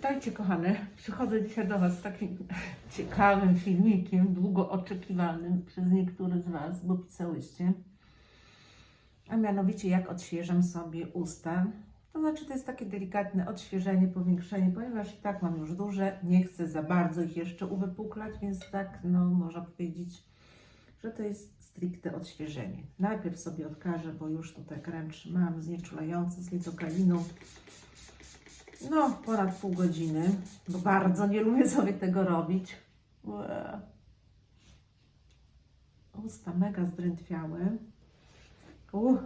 Witajcie kochane. Przychodzę dzisiaj do Was z takim ciekawym filmikiem, długo oczekiwanym przez niektórych z Was, bo pisałyście. A mianowicie jak odświeżam sobie usta. To znaczy to jest takie delikatne odświeżenie, powiększenie, ponieważ i tak mam już duże, nie chcę za bardzo ich jeszcze uwypuklać, więc tak no można powiedzieć, że to jest stricte odświeżenie. Najpierw sobie odkażę, bo już tutaj krem trzymałam znieczulający z litokaliną. No, ponad pół godziny, bo bardzo nie lubię sobie tego robić. Usta mega zdrętwiałe. Uh.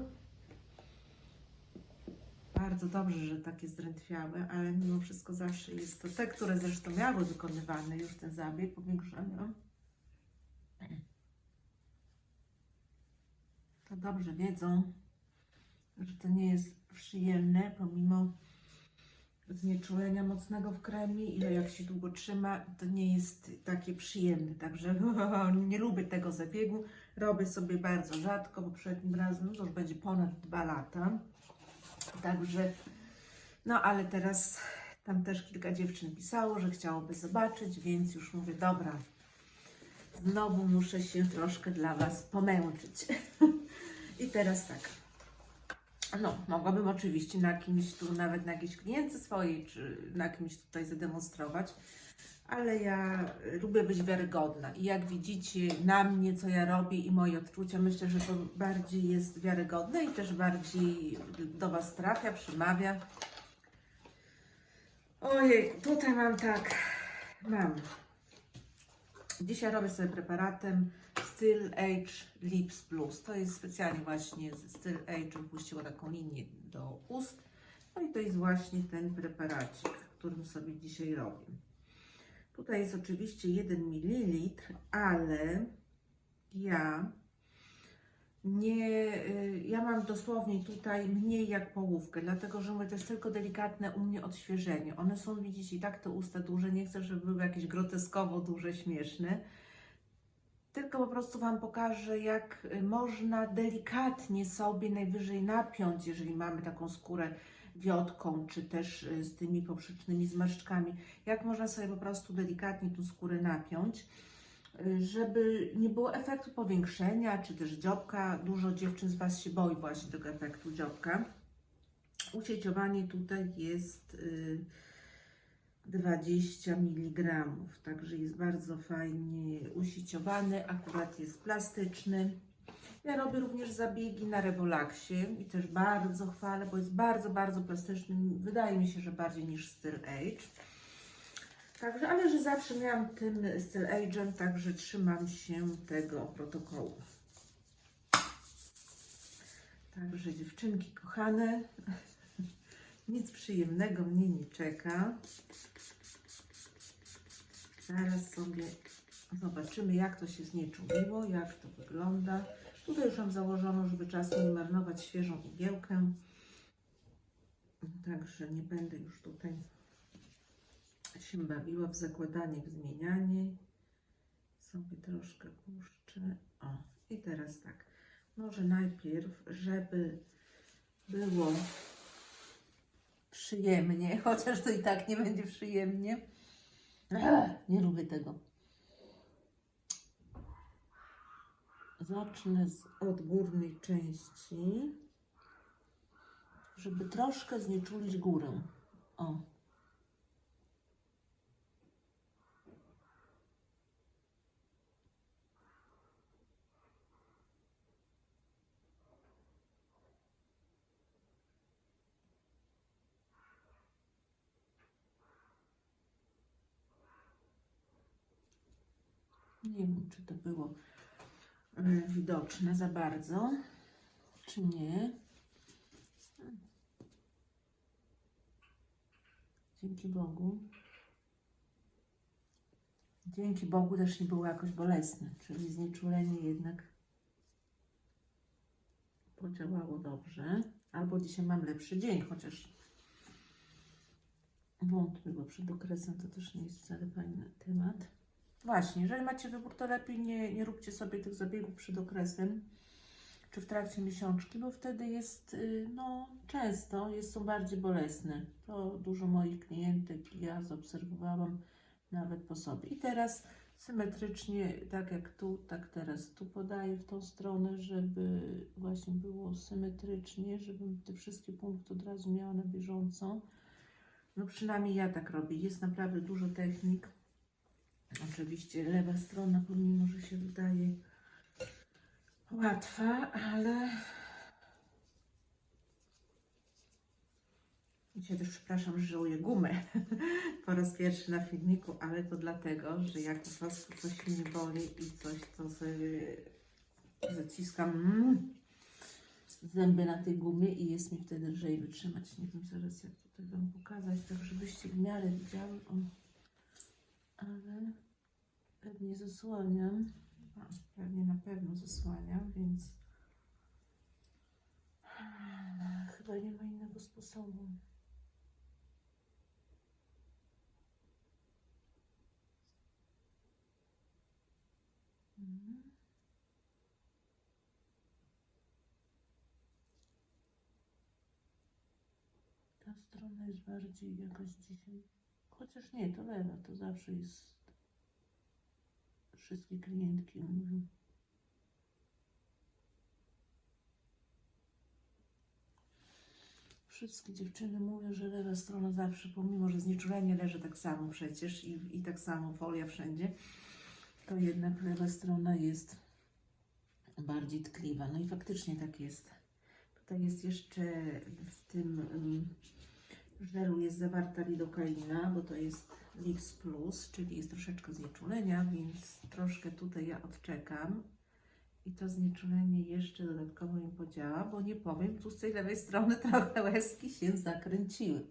Bardzo dobrze, że takie zdrętwiałe, ale mimo wszystko zawsze jest to te, które zresztą miały wykonywany już ten zabieg powiększania. To dobrze wiedzą, że to nie jest przyjemne, pomimo znieczulenia mocnego w kremie i jak się długo trzyma, to nie jest takie przyjemne. Także nie lubię tego zabiegu. Robię sobie bardzo rzadko, bo poprzednim razem no to już będzie ponad dwa lata. Także, no ale teraz tam też kilka dziewczyn pisało, że chciałoby zobaczyć, więc już mówię, dobra, znowu muszę się troszkę dla Was pomęczyć. I teraz tak. No, mogłabym oczywiście na kimś tu, nawet na jakiejś klientce swojej, czy na kimś tutaj zademonstrować, ale ja lubię być wiarygodna i jak widzicie na mnie, co ja robię i moje odczucia, myślę, że to bardziej jest wiarygodne i też bardziej do Was trafia, przemawia. Ojej, tutaj mam tak, mam. Dzisiaj robię sobie preparatem Still Age Lips Plus. To jest specjalnie właśnie z Still Age puściła taką linię do ust. No i to jest właśnie ten preparacik, którym sobie dzisiaj robię. Tutaj jest oczywiście 1 ml, ale ja nie, y, ja mam dosłownie tutaj mniej jak połówkę, dlatego że to jest tylko delikatne u mnie odświeżenie. One są, widzicie, i tak te usta duże, nie chcę, żeby były jakieś groteskowo duże, śmieszne. Tylko po prostu Wam pokażę, jak y, można delikatnie sobie najwyżej napiąć, jeżeli mamy taką skórę wiotką, czy też y, z tymi poprzecznymi zmarszczkami, jak można sobie po prostu delikatnie tą skórę napiąć, y, żeby nie było efektu powiększenia, czy też dziobka. Dużo dziewczyn z Was się boi właśnie tego efektu dziobka. Usieciowanie tutaj jest y, 20 mg, także jest bardzo fajnie usieciowany, akurat jest plastyczny. Ja robię również zabiegi na Revolaksie i też bardzo chwalę, bo jest bardzo, bardzo plastyczny. Wydaje mi się, że bardziej niż Still Age. Także, ale że zawsze miałam tym Still Age'em, także trzymam się tego protokołu. Także dziewczynki kochane, nic przyjemnego mnie nie czeka. Zaraz sobie zobaczymy, jak to się znieczuliło, jak to wygląda. Tutaj już mam założono, żeby czasem nie marnować świeżą igiełkę. Także nie będę już tutaj się bawiła w zakładanie, w zmienianie. Sobie troszkę puszczę. O, i teraz tak. Może najpierw, żeby było przyjemnie, chociaż to i tak nie będzie przyjemnie. Nie lubię tego. Zacznę z, od górnej części, żeby troszkę znieczulić górę. O. Nie wiem, czy to było e, widoczne za bardzo, czy nie. Dzięki Bogu. Dzięki Bogu też nie było jakoś bolesne, czyli znieczulenie jednak podziałało dobrze. Albo dzisiaj mam lepszy dzień, chociaż wątpię, bo przed okresem to też nie jest wcale fajny. Właśnie, jeżeli macie wybór, to lepiej nie, nie róbcie sobie tych zabiegów przed okresem. czy w trakcie miesiączki, bo wtedy jest, y, no często jest, są bardziej bolesne. To dużo moich klientek ja zaobserwowałam nawet po sobie. I teraz symetrycznie, tak jak tu, tak teraz tu podaję w tą stronę, żeby właśnie było symetrycznie, żebym te wszystkie punkty od razu miała na bieżąco. No przynajmniej ja tak robię. Jest naprawdę dużo technik. Oczywiście lewa strona, pomimo że się wydaje łatwa, ale Dzisiaj też przepraszam, że żałuję gumę po raz pierwszy na filmiku, ale to dlatego, że jak po prostu coś mnie boli i coś, to sobie zaciskam mm, zęby na tej gumie i jest mi wtedy lżej wytrzymać. Nie wiem zaraz jak tutaj Wam pokazać, tak żebyście w miarę widziały. O. Ale pewnie zasłaniam. A, pewnie na pewno zasłaniam, więc chyba nie ma innego sposobu. Mhm. Ta strona jest bardziej jakaś dzisiaj. Chociaż nie, to lewa, to zawsze jest. Wszystkie klientki mówią. Wszystkie dziewczyny mówią, że lewa strona zawsze, pomimo że znieczulenie leży tak samo przecież i, i tak samo folia wszędzie, to jednak lewa strona jest bardziej tkliwa. No i faktycznie tak jest. Tutaj jest jeszcze w tym um, żelu jest zawarta lidokaina, bo to jest Lix Plus, czyli jest troszeczkę znieczulenia, więc troszkę tutaj ja odczekam. I to znieczulenie jeszcze dodatkowo mi podziała, bo nie powiem, tu z tej lewej strony trochę łezki się zakręciły.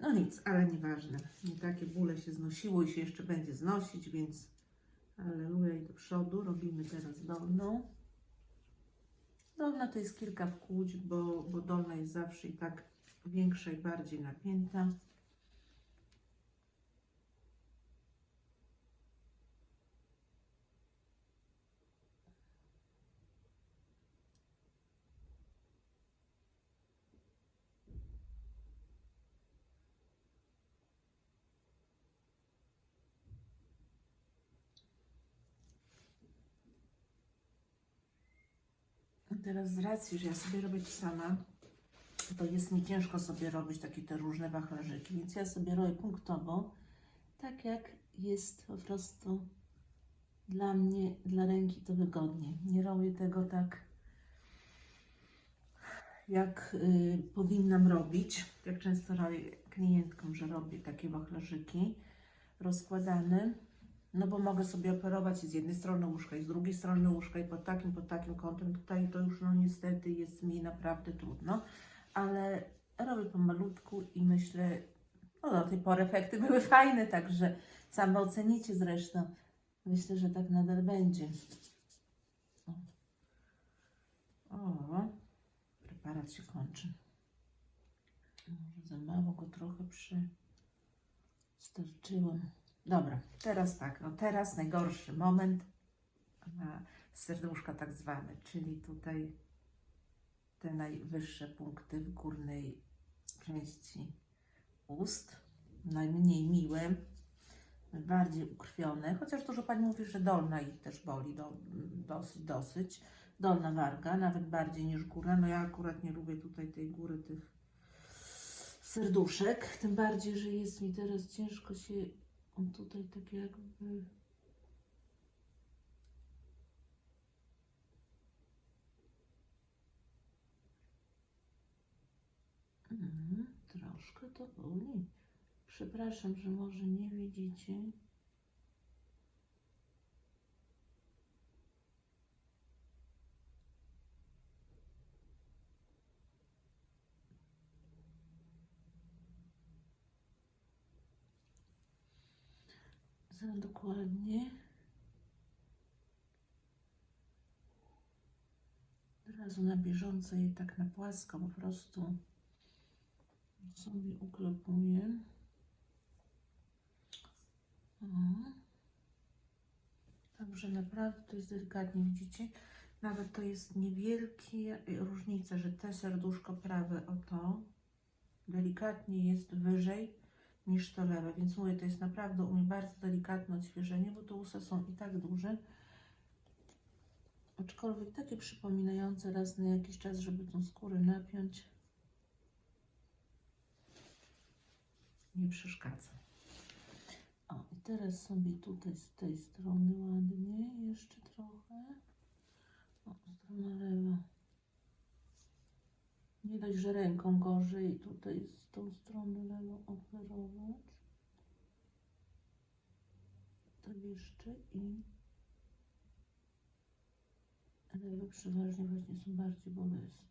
No nic, ale nieważne. Nie takie bóle się znosiło i się jeszcze będzie znosić, więc Aleluja i do przodu. Robimy teraz dolną. Dolna to jest kilka wkłuć, bo, bo dolna jest zawsze i tak większa i bardziej napięta. Teraz z racji, że ja sobie robię to sama, to jest mi ciężko sobie robić takie te różne wachlarzyki, więc ja sobie robię punktowo, tak jak jest po prostu dla mnie, dla ręki to wygodnie. Nie robię tego tak, jak y, powinnam robić. Jak często robię klientkom, że robię takie wachlarzyki rozkładane. No bo mogę sobie operować z jednej strony łóżka, i z drugiej strony łóżka, i pod takim, pod takim kątem. Tutaj to już no niestety jest mi naprawdę trudno, ale robię pomalutku i myślę, no do tej pory efekty były fajne, także same ocenicie zresztą. Myślę, że tak nadal będzie. O, o preparat się kończy. Może za mało go trochę przystarczyłam. Dobra, teraz tak, no teraz najgorszy moment na serduszka tak zwane, czyli tutaj te najwyższe punkty w górnej części ust, najmniej miłe, bardziej ukrwione, chociaż dużo Pani mówi, że dolna ich też boli do, dosyć, dosyć, dolna warga, nawet bardziej niż górna, no ja akurat nie lubię tutaj tej góry tych serduszek, tym bardziej, że jest mi teraz ciężko się on tutaj tak jakby. Mhm, troszkę to boli. Przepraszam, że może nie widzicie. Za dokładnie. Od razu na bieżąco je tak na płasko po prostu sobie uklepuję. Także naprawdę to jest delikatnie, widzicie? Nawet to jest niewielkie y, różnica, że te serduszko prawe o to delikatnie jest wyżej niż to lewe, więc mówię, to jest naprawdę u mnie bardzo delikatne odświeżenie, bo te usta są i tak duże. Aczkolwiek takie przypominające raz na jakiś czas, żeby tą skórę napiąć, nie przeszkadza. O, i teraz sobie tutaj z tej strony ładnie, jeszcze trochę. O, strona lewa. Nie dość, że ręką gorzej tutaj z tą stronę lewą operować. To jeszcze i lewe przeważnie właśnie są bardziej bolesne.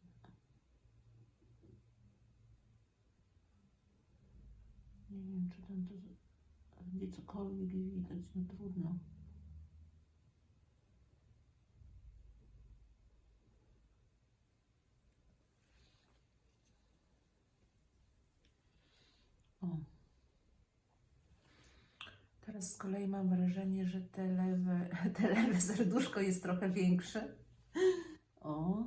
Nie wiem, czy tam to będzie cokolwiek widać, no trudno. O. Teraz z kolei mam wrażenie, że te lewe, te lewe serduszko jest trochę większe. O.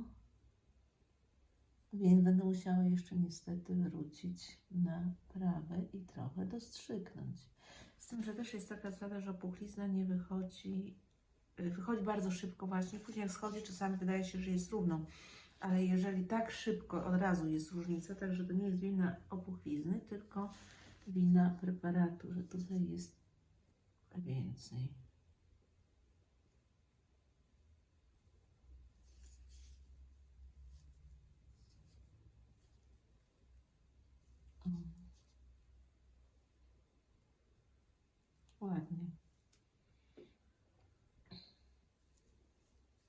Więc będę musiała jeszcze niestety wrócić na prawe i trochę dostrzygnąć. Z tym, że też jest taka zasada, że opuchlizna nie wychodzi, y, wychodzi bardzo szybko właśnie, później jak schodzi czasami wydaje się, że jest równą. Ale jeżeli tak szybko od razu jest różnica, także to nie jest wina opuchlizny, tylko wina preparatu, że tutaj jest więcej. O. Ładnie.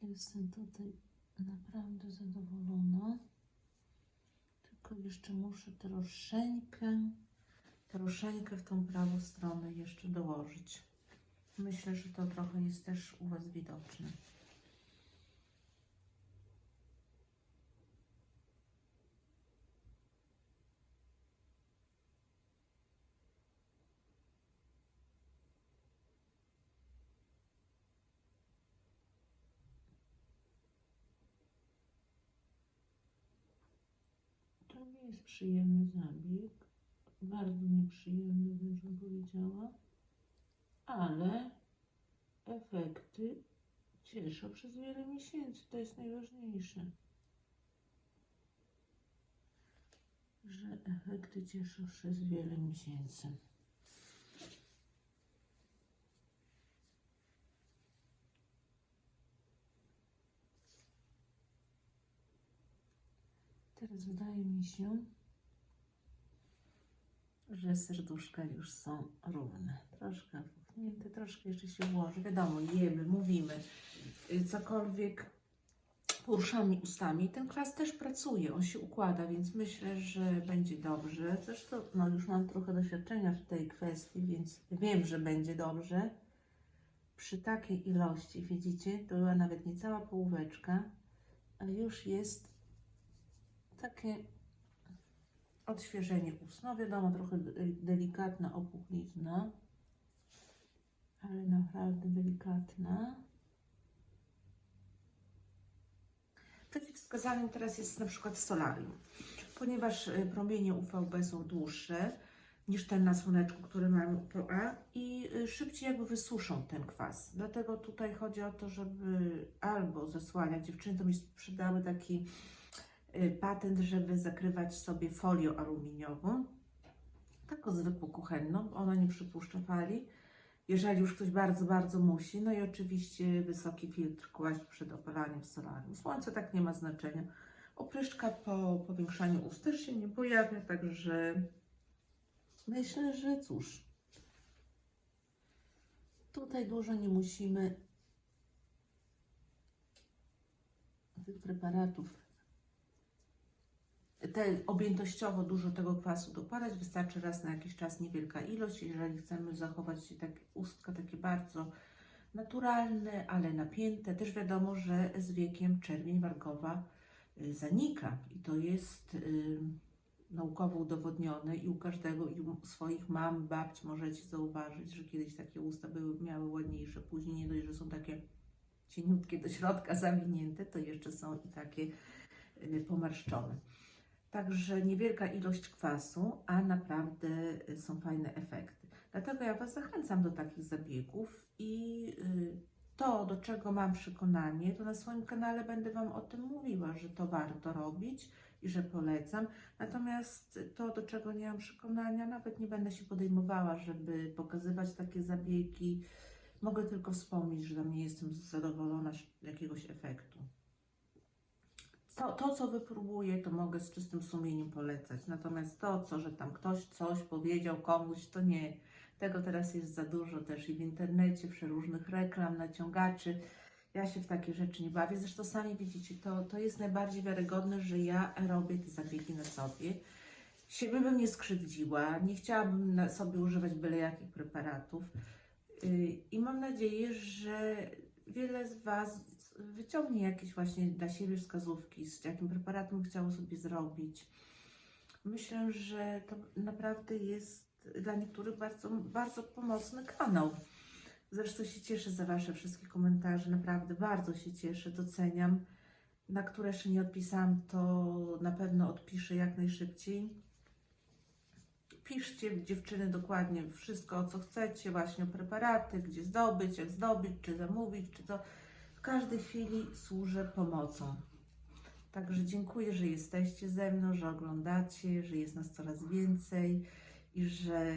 Jestem tutaj naprawdę zadowolona. Tylko jeszcze muszę troszeczkę, troszeczkę w tą prawą stronę jeszcze dołożyć. Myślę, że to trochę jest też u Was widoczne. To nie jest przyjemny zabieg. Bardzo nieprzyjemny, bym powiedziała. Ale efekty cieszą przez wiele miesięcy. To jest najważniejsze. Że efekty cieszą przez wiele miesięcy. Teraz wydaje mi się, że serduszka już są równe. Troszkę puchnięte, troszkę jeszcze się włoży. Wiadomo, jemy, mówimy, y, cokolwiek poruszamy ustami. Ten kwas też pracuje, on się układa, więc myślę, że będzie dobrze. Zresztą no, już mam trochę doświadczenia w tej kwestii, więc wiem, że będzie dobrze. Przy takiej ilości, widzicie, to była nawet niecała połóweczka, a już jest takie odświeżenie ust. No wiadomo, trochę de- delikatna opuchlizna, ale naprawdę delikatna. Przeciwwskazaniem teraz jest na przykład solarium, ponieważ y, promienie UVB są dłuższe niż ten na słoneczku, który mamy UVA i y, szybciej jakby wysuszą ten kwas. Dlatego tutaj chodzi o to, żeby albo zasłaniać, dziewczyny to mi sprzedały taki y, patent, żeby zakrywać sobie folią aluminiową, taką zwykłą kuchenną, ona nie przypuszcza fali, jeżeli już ktoś bardzo, bardzo musi. No i oczywiście wysoki filtr kłaść przed opalaniem w solarium. Słońce tak nie ma znaczenia. Opryszczka po powiększaniu ust też się nie pojawia, także myślę, że cóż, tutaj dużo nie musimy tych preparatów te objętościowo dużo tego kwasu dokładać. Wystarczy raz na jakiś czas niewielka ilość. Jeżeli chcemy zachować tak, ustka takie bardzo naturalne, ale napięte, też wiadomo, że z wiekiem czerwień wargowa y, zanika i to jest y, naukowo udowodnione i u każdego i u swoich mam, babć możecie zauważyć, że kiedyś takie usta były, miały ładniejsze, później nie dość, że są takie cieniutkie do środka zawinięte, to jeszcze są i takie y, pomarszczone. Także niewielka ilość kwasu, a naprawdę y, są fajne efekty. Dlatego ja Was zachęcam do takich zabiegów i y, to, do czego mam przekonanie, to na swoim kanale będę Wam o tym mówiła, że to warto robić i że polecam. Natomiast to, do czego nie mam przekonania, nawet nie będę się podejmowała, żeby pokazywać takie zabiegi. Mogę tylko wspomnieć, że tam nie jestem zadowolona z jakiegoś efektu. To, to, co wypróbuję, to mogę z czystym sumieniem polecać. Natomiast to, co, że tam ktoś coś powiedział komuś, to nie. Tego teraz jest za dużo też i w internecie, przeróżnych reklam, naciągaczy. Ja się w takie rzeczy nie bawię. Zresztą sami widzicie, to, to jest najbardziej wiarygodne, że ja robię te zabiegi na sobie. Siebie bym nie skrzywdziła, nie chciałabym sobie używać byle jakich preparatów. Yy, I mam nadzieję, że wiele z Was wyciągnie jakieś właśnie dla siebie wskazówki, z jakim preparatem chciało sobie zrobić. Myślę, że to naprawdę jest dla niektórych bardzo, bardzo pomocny kanał. Zresztą się cieszę za Wasze wszystkie komentarze, naprawdę bardzo się cieszę, doceniam. Na które jeszcze nie odpisałam, to na pewno odpiszę jak najszybciej. Piszcie dziewczyny dokładnie wszystko, co chcecie, właśnie preparaty, gdzie zdobyć, jak zdobyć, czy zamówić, czy to. Każdej chwili służę pomocą. Także dziękuję, że jesteście ze mną, że oglądacie, że jest nas coraz więcej i że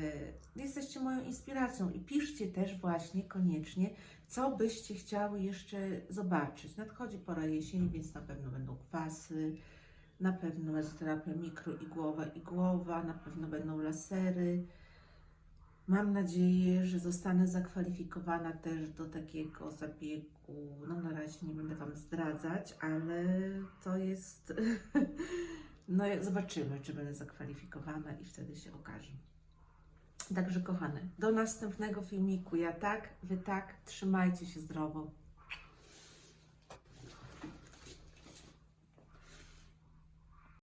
jesteście moją inspiracją. I piszcie też właśnie koniecznie, co byście chciały jeszcze zobaczyć. Nadchodzi pora jesieni, więc na pewno będą kwasy, na pewno mezoterapia mikroigłowa, igłowa, na pewno będą lasery. Mam nadzieję, że zostanę zakwalifikowana też do takiego zabiegu. No na razie nie będę Wam zdradzać, ale to jest. No zobaczymy, czy będę zakwalifikowana i wtedy się okaże. Także kochane, do następnego filmiku. Ja tak, Wy tak, trzymajcie się zdrowo.